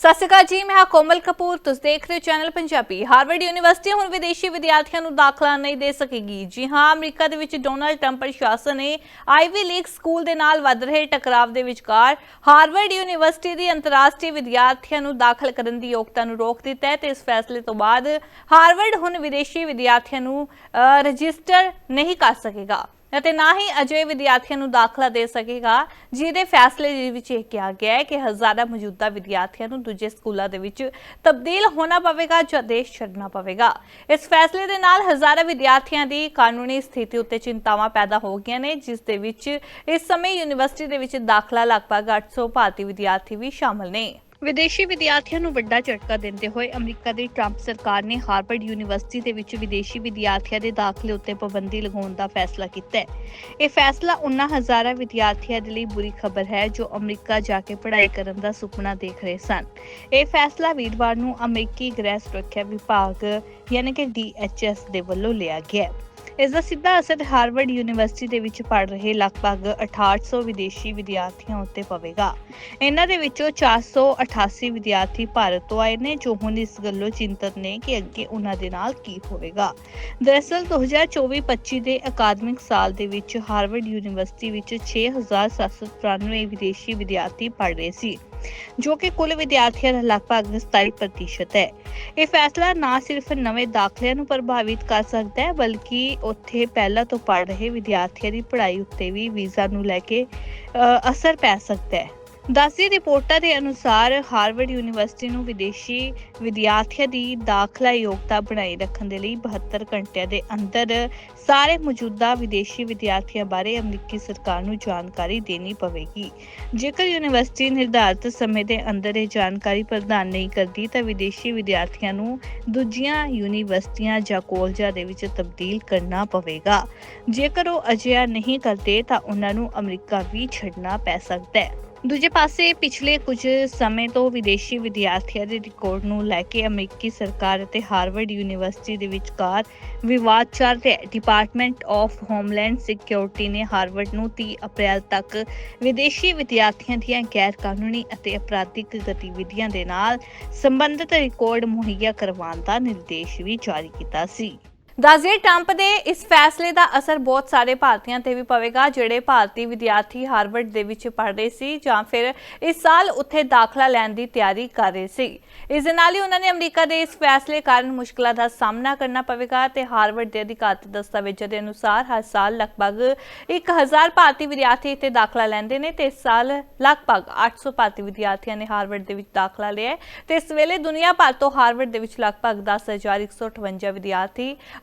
ਸਤਿ ਸ਼੍ਰੀ ਅਕਾਲ ਜੀ, ਮੈਂ ਹਾਂ ਕੋਮਲ ਕਪੂਰ। ਤੁਸੀਂ ਦੇਖ ਰਹੇ ਹੋ ਚੈਨਲ ਪੰਜਾਬੀ। ਹਾਰਵਰਡ ਯੂਨੀਵਰਸਿਟੀ ਹੁਣ ਵਿਦੇਸ਼ੀ ਵਿਦਿਆਰਥੀਆਂ ਨੂੰ ਦਾਖਲਾ ਨਹੀਂ ਦੇ ਸਕੇਗੀ। ਜੀ ਹਾਂ, ਅਮਰੀਕਾ ਦੇ ਵਿੱਚ ਡੋਨਲਡ ਟਰੰਪ ਪ੍ਰਸ਼ਾਸਨ ਨੇ ਆਈਵੀ ਲੀਗ ਸਕੂਲ ਦੇ ਨਾਲ ਵੱਧ ਰਹੇ ਟਕਰਾਵ ਦੇ ਵਿਚਕਾਰ ਹਾਰਵਰਡ ਯੂਨੀਵਰਸਿਟੀ ਦੀ ਅੰਤਰਰਾਸ਼ਟਰੀ ਵਿਦਿਆਰਥੀਆਂ ਨੂੰ ਦਾਖਲ ਕਰਨ ਦੀ ਯੋਗਤਾ ਨੂੰ ਰੋਕ ਦਿੱਤਾ ਹੈ ਤੇ ਇਸ ਫੈਸਲੇ ਤੋਂ ਬਾਅਦ ਹਾਰਵਰਡ ਹੁਣ ਵਿਦੇਸ਼ੀ ਵਿਦਿਆਰਥੀਆਂ ਨੂੰ ਰਜਿਸਟਰ ਨਹੀਂ ਕਰ ਸਕੇਗਾ। ਅਤੇ ਨਾ ਹੀ ਅਜਿਹੇ ਵਿਦਿਆਰਥੀਆਂ ਨੂੰ ਦਾਖਲਾ ਦੇ ਸਕੇਗਾ, ਜਿਹਦੇ ਫੈਸਲੇ ਦੇ ਵਿੱਚ ਇਹ ਕਿਹਾ ਗਿਆ ਹੈ ਕਿ ਹਜ਼ਾਰਾਂ ਮੌਜੂਦਾ ਵਿਦਿਆਰਥੀਆਂ ਨੂੰ ਦੂਜੇ ਸਕੂਲਾਂ ਦੇ ਵਿੱਚ ਤਬਦੀਲ ਹੋਣਾ ਪਵੇਗਾ ਜਾਂ ਦੇਸ਼ ਛੱਡਣਾ ਪਵੇਗਾ। ਇਸ ਫੈਸਲੇ ਦੇ ਨਾਲ ਹਜ਼ਾਰਾਂ ਵਿਦਿਆਰਥੀਆਂ ਦੀ ਕਾਨੂੰਨੀ ਸਥਿਤੀ ਉੱਤੇ ਚਿੰਤਾਵਾਂ ਪੈਦਾ ਹੋ ਗਈਆਂ ਨੇ, ਜਿਸ ਦੇ ਵਿੱਚ ਇਸ ਸਮੇਂ ਯੂਨੀਵਰਸਿਟੀ ਦੇ ਵਿੱਚ ਦਾਖਲਾ ਲਗਭਗ 800 ਭਾਰਤੀ ਵਿਦਿਆਰਥੀ ਵੀ ਸ਼ਾਮਲ ਨੇ। ਵਿਦੇਸ਼ੀ ਵਿਦਿਆਰਥੀਆਂ ਨੂੰ ਵੱਡਾ ਝਟਕਾ ਦਿੰਦੇ ਹੋਏ ਅਮਰੀਕਾ ਦੀ ਟਰੰਪ ਸਰਕਾਰ ਨੇ ਹਾਰਵਰਡ ਯੂਨੀਵਰਸਿਟੀ ਦੇ ਵਿੱਚ ਵਿਦੇਸ਼ੀ ਵਿਦਿਆਰਥੀਆਂ ਦੇ ਦਾਖਲੇ ਉੱਤੇ ਪਾਬੰਦੀ ਲਗਾਉਣ ਦਾ ਫੈਸਲਾ ਕੀਤਾ ਹੈ। ਇਹ ਫੈਸਲਾ ਉਹਨਾਂ ਹਜ਼ਾਰਾਂ ਵਿਦਿਆਰਥੀਆਂ ਦੇ ਲਈ ਬੁਰੀ ਖਬਰ ਹੈ ਜੋ ਅਮਰੀਕਾ ਜਾ ਕੇ ਪੜ੍ਹਾਈ ਕਰਨ ਦਾ ਸੁਪਨਾ ਦੇਖ ਰਹੇ ਸਨ। ਇਹ ਫੈਸਲਾ ਵੀਰਵਾਰ ਨੂੰ ਅਮਰੀਕੀ ਗ੍ਰਹਿ ਸੁਰੱਖਿਆ ਵਿਭਾਗ, ਯਾਨੀ ਕਿ DHS ਦੇ ਵੱਲੋਂ ਲਿਆ ਗਿਆ ਹੈ। ਇਸ ਦਾ ਸਿੱਧਾ ਅਸਰ ਹਾਰਵਰਡ ਯੂਨੀਵਰਸਿਟੀ ਦੇ ਵਿੱਚ ਪੜ੍ਹ ਰਹੇ ਲਗਭਗ 6800 ਵਿਦੇਸ਼ੀ ਵਿਦਿਆਰਥੀਆਂ ਉੱਤੇ ਪਵੇਗਾ। ਇਹਨਾਂ ਦੇ ਵਿੱਚੋਂ 488 ਵਿਦਿਆਰਥੀ ਭਾਰਤ ਤੋਂ ਆਏ ਨੇ, ਜੋ ਹੁਣ ਇਸ ਗੱਲੋਂ ਚਿੰਤਤ ਨੇ ਕਿ ਅੱਗੇ ਉਹਨਾਂ ਦੇ ਨਾਲ ਕੀ ਹੋਵੇਗਾ। ਦਰਅਸਲ 2024-25 ਦੇ ਅਕਾਦਮਿਕ ਸਾਲ ਦੇ ਵਿੱਚ ਹਾਰਵਰਡ ਯੂਨੀਵਰਸਿਟੀ ਵਿੱਚ 6793 ਵਿਦੇਸ਼ੀ ਵਿਦਿਆਰਥੀ ਪੜ੍ਹ ਰਹੇ ਸੀ। ਜੋ ਕਿ ਕੁੱਲ ਵਿਦਿਆਰਥੀਆਂ ਦਾ ਲਗਭਗ 27% ਹੈ। ਇਹ ਫੈਸਲਾ ਨਾ ਸਿਰਫ ਨਵੇਂ ਦਾਖਲਿਆਂ ਨੂੰ ਪ੍ਰਭਾਵਿਤ ਕਰ ਸਕਦਾ ਹੈ ਬਲਕਿ ਉੱਥੇ ਪਹਿਲਾਂ ਤੋਂ ਪੜ੍ਹ ਰਹੇ ਵਿਦਿਆਰਥੀਆਂ ਦੀ ਪੜ੍ਹਾਈ ਉੱਤੇ ਵੀ ਵੀਜ਼ਾ ਨੂੰ ਲੈ ਕੇ ਅ, ਅਸਰ ਪੈ ਸਕਦਾ ਹੈ। ਦਸਦੀ ਰਿਪੋਰਟਾਂ ਦੇ ਅਨੁਸਾਰ ਹਾਰਵਰਡ ਯੂਨੀਵਰਸਿਟੀ ਨੂੰ ਵਿਦੇਸ਼ੀ ਵਿਦਿਆਰਥੀਆਂ ਦੀ ਦਾਖਲਾ ਯੋਗਤਾ ਬਣਾਈ ਰੱਖਣ ਦੇ ਲਈ 72 ਘੰਟਿਆਂ ਦੇ ਅੰਦਰ ਸਾਰੇ ਮੌਜੂਦਾ ਵਿਦੇਸ਼ੀ ਵਿਦਿਆਰਥੀਆਂ ਬਾਰੇ ਅਮਰੀਕੀ ਸਰਕਾਰ ਨੂੰ ਜਾਣਕਾਰੀ ਦੇਣੀ ਪਵੇਗੀ। ਜੇਕਰ ਯੂਨੀਵਰਸਿਟੀ ਨਿਰਧਾਰਤ ਸਮੇਂ ਦੇ ਅੰਦਰ ਇਹ ਜਾਣਕਾਰੀ ਪ੍ਰਦਾਨ ਨਹੀਂ ਕਰਦੀ, ਤਾਂ ਵਿਦੇਸ਼ੀ ਵਿਦਿਆਰਥੀਆਂ ਨੂੰ ਦੂਜੀਆਂ ਯੂਨੀਵਰਸਿਟੀਆਂ ਜਾਂ ਕਾਲਜਾਂ ਦੇ ਵਿੱਚ ਤਬਦੀਲ ਕਰਨਾ ਪਵੇਗਾ। ਜੇਕਰ ਉਹ ਅਜਿਹਾ ਨਹੀਂ ਕਰਦੇ, ਤਾਂ ਉਹਨਾਂ ਨੂੰ ਅਮਰੀਕਾ ਵੀ ਛੱਡਣਾ ਪੈ ਸਕਦਾ ਹੈ। ਦੂਜੇ ਪਾਸੇ ਪਿਛਲੇ ਕੁਝ ਸਮੇਂ ਤੋਂ ਵਿਦੇਸ਼ੀ ਵਿਦਿਆਰਥੀਆਂ ਦੇ ਰਿਕਾਰਡ ਨੂੰ ਲੈ ਕੇ ਅਮਰੀਕੀ ਸਰਕਾਰ ਅਤੇ ਹਾਰਵਰਡ ਯੂਨੀਵਰਸਿਟੀ ਦੇ ਵਿਚਕਾਰ ਵਿਵਾਦ ਚੱਲ ਰਿਹਾ ਹੈ। ਡਿਪਾਰਟਮੈਂਟ ਆਫ ਹੋਮਲੈਂਡ ਸਿਕਿਉਰਿਟੀ ਨੇ ਹਾਰਵਰਡ ਨੂੰ 30 ਅਪ੍ਰੈਲ ਤੱਕ ਵਿਦੇਸ਼ੀ ਵਿਦਿਆਰਥੀਆਂ ਦੀਆਂ ਗੈਰ ਕਾਨੂੰਨੀ ਅਤੇ ਅਪਰਾਧਿਕ ਗਤੀਵਿਧੀਆਂ ਦੇ ਨਾਲ ਸੰਬੰਧਿਤ ਰਿਕਾਰਡ ਮੁਹੱਈਆ ਕਰਵਾਉਣ ਦਾ ਨਿਰਦੇਸ਼ ਵੀ ਜਾਰੀ ਕੀਤਾ ਸੀ। ਦੱਸਦੇ ਟਰੰਪ ਦੇ ਇਸ ਫੈਸਲੇ ਦਾ ਅਸਰ ਬਹੁਤ ਸਾਰੇ ਭਾਰਤੀਆਂ ਤੇ ਵੀ ਪਵੇਗਾ, ਜਿਹੜੇ ਭਾਰਤੀ ਵਿਦਿਆਰਥੀ ਹਾਰਵਰਡ ਦੇ ਵਿੱਚ ਪੜ੍ਹ ਰਹੇ ਸੀ ਜਾਂ ਫਿਰ ਇਸ ਸਾਲ ਉੱਥੇ ਦਾਖਲਾ ਲੈਣ ਦੀ ਤਿਆਰੀ ਕਰ ਰਹੇ ਸੀ। ਇਸ ਦੇ ਨਾਲ ਹੀ ਉਹਨਾਂ ਨੇ ਅਮਰੀਕਾ ਦੇ ਇਸ ਫੈਸਲੇ ਕਾਰਨ ਮੁਸ਼ਕਲਾਂ ਦਾ ਸਾਹਮਣਾ ਕਰਨਾ ਪਵੇਗਾ ਤੇ ਹਾਰਵਰਡ ਦੇ ਅਧਿਕਾਰਤ ਦਸਤਾਵੇਜ਼ਾਂ ਦੇ ਅਨੁਸਾਰ ਹਰ ਸਾਲ ਲਗਭਗ 1000 ਭਾਰਤੀ ਵਿਦਿਆਰਥੀ ਇੱਥੇ ਦਾਖਲਾ ਲੈਂਦੇ ਨੇ ਤੇ ਇਸ ਸਾਲ ਲਗਭਗ 800 ਭਾਰਤੀ ਵਿਦਿਆਰਥੀਆਂ ਨੇ ਹਾਰਵਰਡ ਦੇ ਵਿੱਚ ਦਾਖਲਾ ਲਿਆ ਹੈ ਤੇ ਇਸ ਵੇਲੇ ਦੁਨੀਆ ਭਰ ਤੋਂ ਹਾਰਵਰਡ ਦੇ ਵਿੱਚ ਲਗਭਗ 10158 ਵਿਦਿਆਰਥੀ